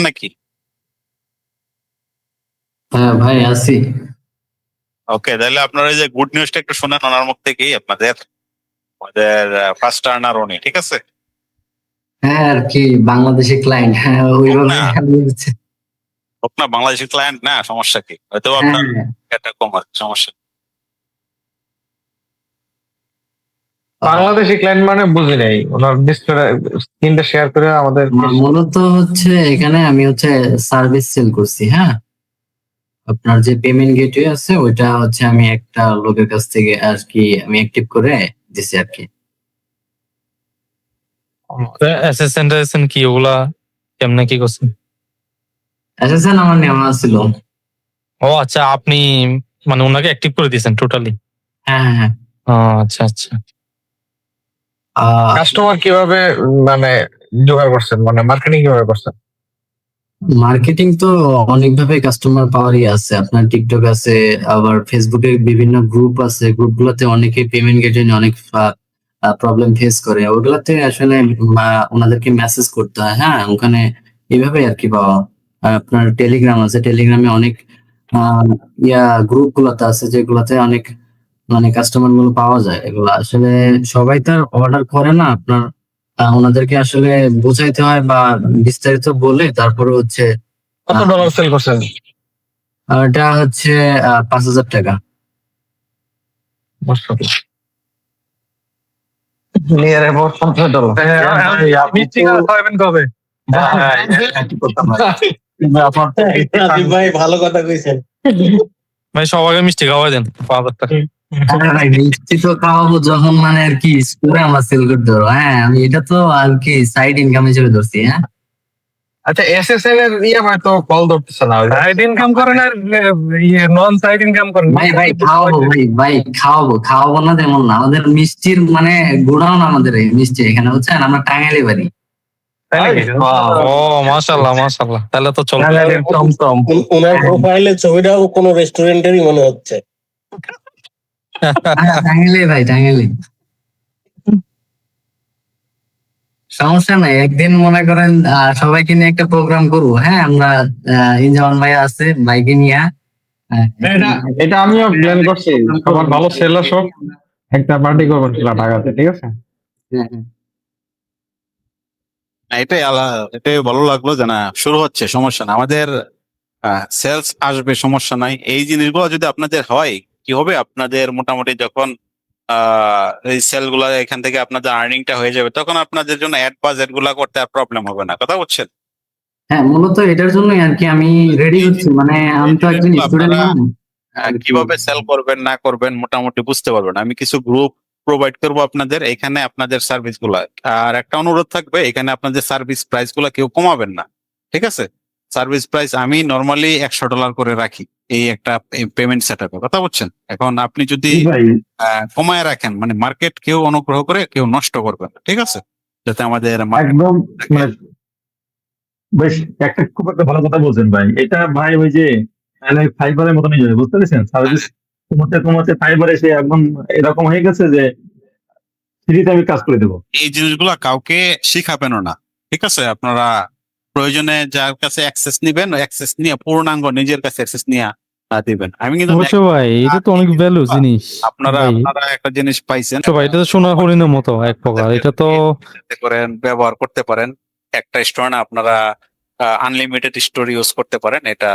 আছেন নাকি? হ্যাঁ ভাই আছি। ওকে তাহলে আপনারা এই যে গুড নিউজটা একটু শোনান ওনার মুখ থেকেই আপনাদের আমাদের ফার্স্ট টার্নার উনি ঠিক আছে? হ্যাঁ আর কি বাংলাদেশি ক্লায়েন্ট হ্যাঁ ওইভাবে। হোক না। বাংলাদেশি ক্লায়েন্ট না সমস্যা কি? হয়তো আপনার হ্যাঁ। এটা কম আছে সমস্যা বাংলাদেশি ক্লায়েন্ট মানে বুঝি নাই। ওনার ডিসপ্লে স্ক্রিনটা শেয়ার করে আমাদের মূলত হচ্ছে এখানে আমি হচ্ছে সার্ভিস সেল করছি হ্যাঁ? আপনার যে পেমেন্ট গেটওয়ে আছে ওইটা হচ্ছে আমি একটা লোকের কাছ থেকে আর কি আমি অ্যাক্টিভ করে দিছি আর কি। অ্যাসিস্ট্যান্ট আছেন কি? ওগুলা কেমনে কি করছেন? অ্যাসেসন আমার নেওয়া ছিল ও আচ্ছা আপনি মানে ওনাকে অ্যাক্টিভ করে দিয়েছেন টোটালি হ্যাঁ হ্যাঁ হ্যাঁ। আচ্ছা আচ্ছা। কাস্টমার কীভাবে মানে জোগাড় করছেন? মানে মার্কেটিং কীভাবে করছেন? মার্কেটিং তো অনেকভাবে কাস্টমার পাওয়ারই আছে। আপনার টিকটক আছে আবার ফেসবুকে বিভিন্ন গ্রুপ আছে। গ্রুপগুলোতে অনেকে পেমেন্ট গেটে অনেক প্রবলেম ফেস করে। ওগুলাতে আসলে ওনাদেরকে মেসেজ করতে হয়। হ্যাঁ ওখানে এইভাবে আর কি পাওয়া। আপনার টেলিগ্রাম আছে। টেলিগ্রামে অনেক ইয়া গ্রুপ গুলাতে আছে যেগুলাতে অনেক মানে কাস্টমারগুলো পাওয়া যায়। এগুলো আসলে সবাই তো অর্ডার করে না আপনার আহ, ওনাদেরকে আসলে বোঝাইতে হয় বা বিস্তারিত বলে তারপরে হচ্ছে কত ডলার সেল করছেন? এটা হচ্ছে আহ, পাঁচ হাজার টাকা। নিয়ার অ্যাবাউট পঞ্চাশ ডলার মিষ্টি খাওয়াবেন কবে? ভাই। ভালো কথা কইছেন। ভাই সবাইকে মিষ্টি খাওয়াই দেন পাঁচ হাজার টাকা। তো খাওয়াবো যখন মানে আর কি স্টোরে আমরা সেল করতে পারব। হ্যাঁ আমি এটা তো আর কি সাইড ইনকাম হিসেবে ধরছি হ্যাঁ। আচ্ছা এসএসএল এর ইয়ে হয়তো কল ধরতেছে না। সাইড ইনকাম করেন আর ইয়ে নন সাইড ইনকাম করেন। ভাই ভাই খাওয়াবো ভাই ভাই খাওয়াবো খাওয়াবো না তেমন না। আমাদের মিষ্টির মানে গোডাউন আমাদের এই মিষ্টি এখানে বুঝছেন? আমরা টাঙ্গাইলে বাড়ি? ও মাশাল্লাহ তাহলে তো চলবে। টাঙ্গাইলের টমটম উন- উনার প্রোফাইলে ছবিটাও কোনো রেস্টুরেন্টেরই মনে হচ্ছে। হ্যাঁ, টাঙ্গাইলে ভাই টাঙ্গাইলে। সমস্যা নাই একদিন মনে করেন সবাইকে নিয়ে একটা প্রোগ্রাম করব হ্যাঁ? আমরা ইনজামান ভাই আছে নিয়ে। এটা এটা আমিও প্ল্যান করছি আমার ভালো সেলার সব একটা পার্টি করবেন ঢাকাতে ঠিক আছে? হ্যাঁ, হ্যাঁ। না, এটাই আলা- এটাই ভালো লাগল যে না শুরু হচ্ছে সমস্যা না আমাদের সেলস আসবে সমস্যা নাই। এই জিনিসগুলো যদি আপনাদের হয় কি হবে? আপনাদের মোটামুটি যখন এই সেলগুলা এখান থেকে আপনাদের আর্নিংটা হয়ে যাবে তখন আপনাদের জন্য অ্যাড বাজেটগুলা করতে আর প্রবলেম হবে না। কথা বলছেন? হ্যাঁ মূলত এটার জন্যই আর কি আমি রেডি হচ্ছি। মানে আমি তো একজন স্টুডেন্ট কীভাবে সেল করবেন না করবেন মোটামুটি বুঝতে পারবেন আমি কিছু গ্রুপ প্রোভাইড করব আপনাদের এখানে আপনাদের সার্ভিসগুলা। আর একটা অনুরোধ থাকবে এখানে আপনাদের সার্ভিস প্রাইসগুলা কেউ কমাবেন না। ঠিক আছে? সার্ভিস প্রাইস আমি নর্মালি একশো ডলার করে রাখি। এই একটা পেমেন্ট সেট আপে কথা বলছেন? এখন আপনি যদি কমায় রাখেন মানে মার্কেট কেউ অনুগ্রহ করে কেউ নষ্ট করবে না ঠিক আছে? যাতে আমাদের একদম মানে বেশ একটা খুব একটা ভালো কথা বলছেন ভাই। এটা ভাই ওই যে ফাইবারের মতনই যাবে বুঝতে পেরেছেন? সার্ভিস কমাতে কমাতে ফাইবার এসে একদম এরকম হয়ে গেছে যে ফ্রিতে আমি কাজ করে দেবো। এই জিনিসগুলো কাউকে শিখাবেনও না ঠিক আছে? আপনারা প্রয়োজনে যার কাছে অ্যাক্সেস নিবেন অ্যাক্সেস নিয়ে পূর্ণাঙ্গ নিজের কাছে অ্যাক্সেস নিয়ে দিবেন। আমি কিন্তু ভাই এটা তো অনেক ভ্যালু জিনিস। আপনারা আপনারা একটা জিনিস পাইছেন। তো ভাই এটা তো সোনা হরিণের মতো এক প্রকার। এটা তো করেন ব্যবহার করতে পারেন। একটা স্টোর না আপনারা আনলিমিটেড স্টোর ইউজ করতে পারেন এটা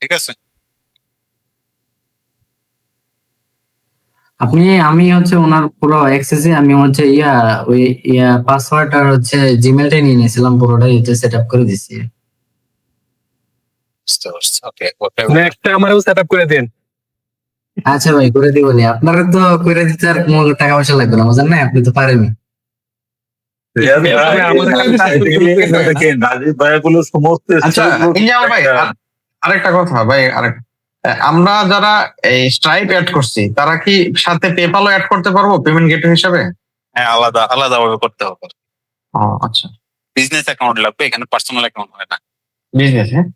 ঠিক আছে? আপনি আমি হচ্ছে ওনার পুরো অ্যাক্সেসে আমি হচ্ছে ইয়া ওই ইয়া পাসওয়ার্ড আর হচ্ছে জিমেলটাই নিয়ে নিয়েছিলাম পুরোটাই হচ্ছে সেট আপ করে আমারও সেট আপ দিন আচ্ছা ভাই করে দিব নি আপনারা তো করে দিতে আর কোনো টাকা পয়সা লাগবে না বুঝলেন না আপনি তো পারেন আচ্ছা আরেকটা কথা ভাই আরেক আহ, আমরা যারা এই স্ট্রাইপ অ্যাড করছি তারা কি সাথে পেপালও অ্যাড করতে পারব পেমেন্ট গেট হিসাবে? হ্যাঁ আলাদা আলাদা ভাবে করতে হবে। ও আচ্ছা। বিজনেস অ্যাকাউন্ট লাগবে এখানে পার্সোনাল অ্যাকাউন্ট হয় না। বিজনেস হ্যাঁ।